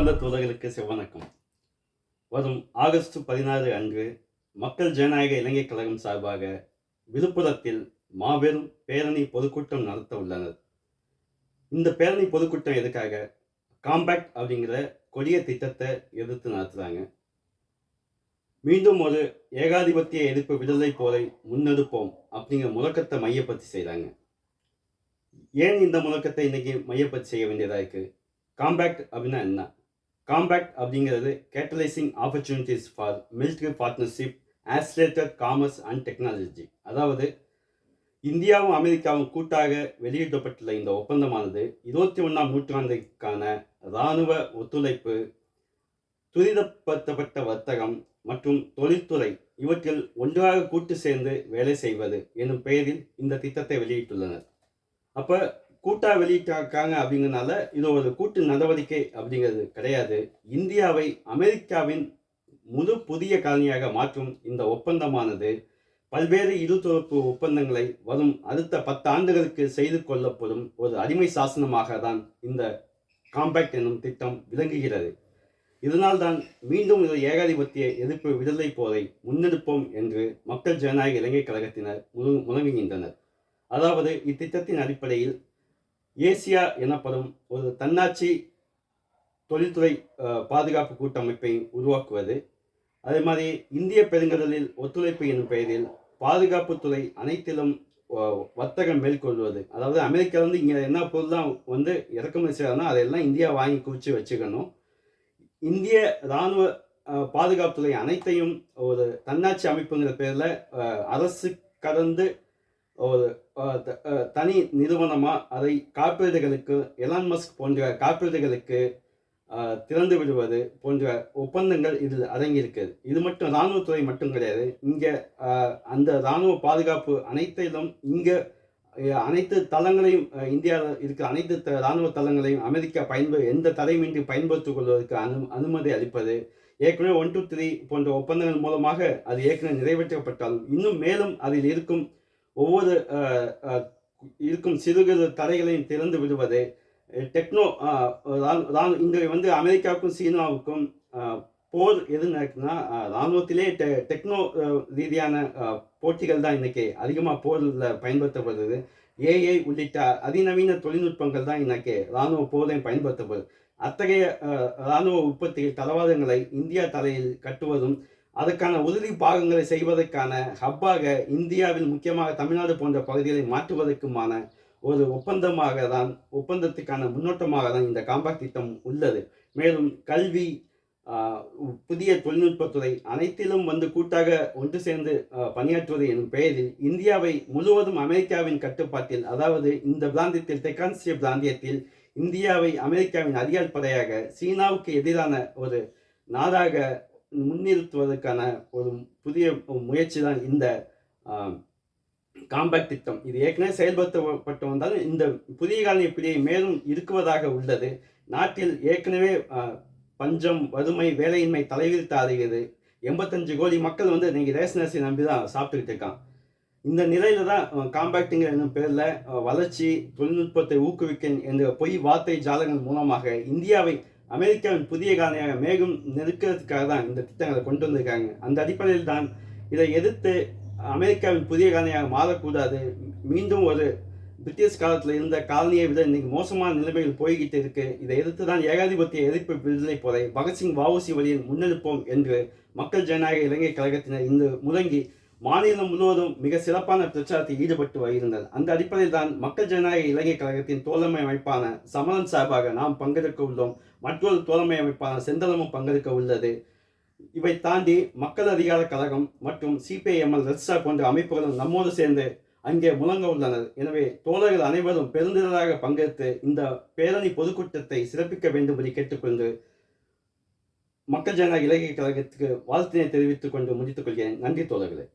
அன்பார்ந்த தூதர்களுக்கு செவ்வணக்கம். வரும் ஆகஸ்ட் பதினாறு அன்று மக்கள் ஜனநாயக இலங்கை கழகம் சார்பாக விழுப்புரத்தில் மாபெரும் பேரணி பொதுக்கூட்டம் நடத்த உள்ளனர். இந்த பேரணி பொதுக்கூட்டம் எதுக்காக? காம்பேக்ட் அப்படிங்கிற கொடிய திட்டத்தை எதிர்த்து நடத்துகிறாங்க மீண்டும் ஒரு ஏகாதிபத்திய எதிர்ப்பு விடுதலை போரை முன்னெடுப்போம் அப்படிங்கிற முழக்கத்தை மையப்பத்தி செய்கிறாங்க ஏன் இந்த முழக்கத்தை இன்னைக்கு மையப்பத்தி செய்ய வேண்டியதாக இருக்குது காம்பேக்ட் அப்படின்னா என்ன? காம்பேக்ட் அப்படிங்கிறது catalysing opportunities for military partnership accelerated commerce and technology அதாவது இந்தியாவும் அமெரிக்காவும் கூட்டாக வெளியிடப்பட்டுள்ள இந்த ஒப்பந்தமானது இருபத்தி ஒன்றாம் நூற்றாண்டுக்கான இராணுவ ஒத்துழைப்பு துரிதப்படுத்தப்பட்ட வர்த்தகம் மற்றும் தொழில்துறை இவற்றில் ஒன்றாக கூட்டு சேர்ந்து வேலை செய்வது எனும் பெயரில் இந்த திட்டத்தை வெளியிட்டுள்ளனர். அப்போ கூட்டா வெளியிட்டாக்காங்க அப்படிங்கிறனால இது ஒரு கூட்டு நடவடிக்கை அப்படிங்கிறது கிடையாது. இந்தியாவை அமெரிக்காவின் முழு புதிய காலனியாக மாற்றும் இந்த ஒப்பந்தமானது பல்வேறு இருதரப்பு ஒப்பந்தங்களை வரும் அடுத்த பத்து ஆண்டுகளுக்கு செய்து கொள்ளப்படும் ஒரு அடிமை சாசனமாக தான் இந்த காம்பேக்ட் என்னும் திட்டம் விளங்குகிறது. இதனால்தான் மீண்டும் இது ஏகாதிபத்திய எதிர்ப்பு விடுதலை போரை முன்னெடுப்போம் என்று மக்கள் ஜனநாயக இலங்கை கழகத்தினர் முழு முழங்குகின்றனர். அதாவது இத்திட்டத்தின் அடிப்படையில் ஏசியா எனப்படும் ஒரு தன்னாட்சி தொழில்துறை பாதுகாப்பு கூட்டமைப்பை உருவாக்குவது. அதே மாதிரி இந்திய பெருங்கடலில் ஒத்துழைப்பு எனும் பெயரில் பாதுகாப்புத்துறை அனைத்திலும் வர்த்தகம் மேற்கொள்வது. அதாவது அமெரிக்காவிலேருந்து இங்கே என்ன பொருள்லாம் வந்து இறக்குமதி செய்யறாங்கன்னா அதெல்லாம் இந்தியா வாங்கி குவிச்சு வச்சுக்கணும். இந்திய இராணுவ பாதுகாப்புத்துறை அனைத்தையும் ஒரு தன்னாட்சி அமைப்புங்கிற பேரில் அரசு கடந்து ஒரு தனி நிறுவனமாக அதை காப்பீடுகளுக்கு எலான் மஸ்க் போன்ற காப்பீடுகளுக்கு திறந்து விடுவது போன்ற ஒப்பந்தங்கள் இதில் அடங்கியிருக்கிறது இது மட்டும் இராணுவத்துறை மட்டும் கிடையாது. இங்கே அந்த இராணுவ பாதுகாப்பு அனைத்திலும் இங்கே அனைத்து தளங்களையும் இந்தியாவில் இருக்கிற அனைத்து த- இராணுவ தளங்களையும் அமெரிக்கா பயன்ப எந்த தடையுமின்றி பயன்படுத்திக் கொள்வதற்கு அனு அனுமதி அளிப்பது ஏற்கனவே ஒன் டூ த்ரீ போன்ற ஒப்பந்தங்கள் மூலமாக அது ஏற்கனவே நிறைவேற்றப்பட்டாலும் இன்னும் மேலும் அதில் இருக்கும் ஒவ்வொரு இருக்கும் சிறு சிறு தடைகளையும் திறந்து விடுவது டெக்னோ அஹ், ராணு- இங்கே வந்து அமெரிக்காவுக்கும் சீனாவுக்கும் போர் எது நடக்குதுன்னா இராணுவத்திலே டெ டெக்னோ ரீதியான போட்டிகள் தான் இன்னைக்கு அதிகமாக போரில் பயன்படுத்தப்படுது. ஏஐ உள்ளிட்ட அதிநவீன தொழில்நுட்பங்கள் தான் இன்னைக்கு ராணுவ போரையும் பயன்படுத்தப்படுது. அத்தகைய இராணுவ ராணுவ தளவாதங்களை இந்தியா தலையில் கட்டுவதும் அதற்கான உறுதி பாகங்களை செய்வதற்கான ஹப்பாக இந்தியாவில் முக்கியமாக தமிழ்நாடு போன்ற பகுதிகளை மாற்றுவதற்குமான ஒரு ஒப்பந்தமாக தான் ஒப்பந்தத்துக்கான முன்னோட்டமாக தான் இந்த காம்பாக்ட் திட்டம் உள்ளது. மேலும் கல்வி புதிய தொழில்நுட்பத்துறை அனைத்திலும் வந்து கூட்டாக ஒன்று சேர்ந்து பணியாற்றுவது எனும் பெயரில் இந்தியாவை முழுவதும் அமெரிக்காவின் கட்டுப்பாட்டில் அதாவது இந்த பிராந்தியத்தில் தெற்கான்சிய பிராந்தியத்தில் இந்தியாவை அமெரிக்காவின் அதிகாரப்படையாக சீனாவுக்கு எதிரான ஒரு நாடாக முன்னிறுத்துவதற்கான ஒரு புதிய முயற்சி தான் இந்த காம்பேக்ட் திட்டம். இது ஏற்கனவே செயல்படுத்தப்பட்டு வந்தாலும் இந்த புதிய காலனி பிடியை மேலும் இருக்குவதாக உள்ளது. நாட்டில் ஏற்கனவே பஞ்சம் வறுமை வேலையின்மை தலைவிரித்து ஆடுகிறது எண்பத்தஞ்சு கோடி மக்கள் வந்து நீங்கள் ரேஷன் அரிசி நம்பி தான் சாப்பிட்டுக்கிட்டு இருக்கான் இந்த நிலையில தான் காம்பேக்டிங்கிற என்னும் பேரில் வளர்ச்சி தொழில்நுட்பத்தை ஊக்குவிக்க என்ற பொய் வார்த்தை ஜாலங்கள் மூலமாக இந்தியாவை அமெரிக்காவின் புதிய காலனியாக மேகம் நெருக்கிறதுக்காக தான் இந்த திட்டங்களை கொண்டு வந்திருக்காங்க. அந்த அடிப்படையில் தான் இதை எதிர்த்து அமெரிக்காவின் புதிய காலனியாக மாறக்கூடாது. மீண்டும் ஒரு பிரிட்டிஷ் காலத்தில் இருந்த காலனியை விட இன்னைக்கு மோசமான நிலைமைகள் போய்கிட்டு இருக்கு. இதை எதிர்த்து தான் ஏகாதிபத்திய எதிர்ப்பு விடுதலை போரை பகத்சிங் வாவுசி வழியில் முன்னெடுப்போம் என்று மக்கள் ஜனநாயக இலங்கை கழகத்தினர் இன்று முழங்கி மாநிலம் முழுவதும் மிக சிறப்பான பிரச்சாரத்தில் ஈடுபட்டு வருகின்றனர் அந்த அடிப்படையில் தான் மக்கள் ஜனநாயக இலங்கை கழகத்தின் தோழமை அமைப்பான சமரன் சார்பாக நாம் பங்கெடுக்க உள்ளோம். மற்றொரு தோழமை அமைப்பான செந்தளமும் பங்கெடுக்க உள்ளது. இவை தாண்டி மக்கள் அதிகார கழகம் மற்றும் சிபிஐஎம்எல் ரெட்ஸா போன்ற அமைப்புகளும் நம்மோடு சேர்ந்து அங்கே முழங்க உள்ளனர். எனவே தோழர்கள் அனைவரும் பெருந்திரளாக பங்கெடுத்து இந்த பேரணி பொதுக்கூட்டத்தை சிறப்பிக்க வேண்டும்படி கேட்டுக்கொண்டு மக்கள் ஜனநாயக இலங்கை கழகத்துக்கு வாழ்த்தினை தெரிவித்துக் கொண்டு முடித்துக் கொள்கிறேன். நன்றி தோழர்களே.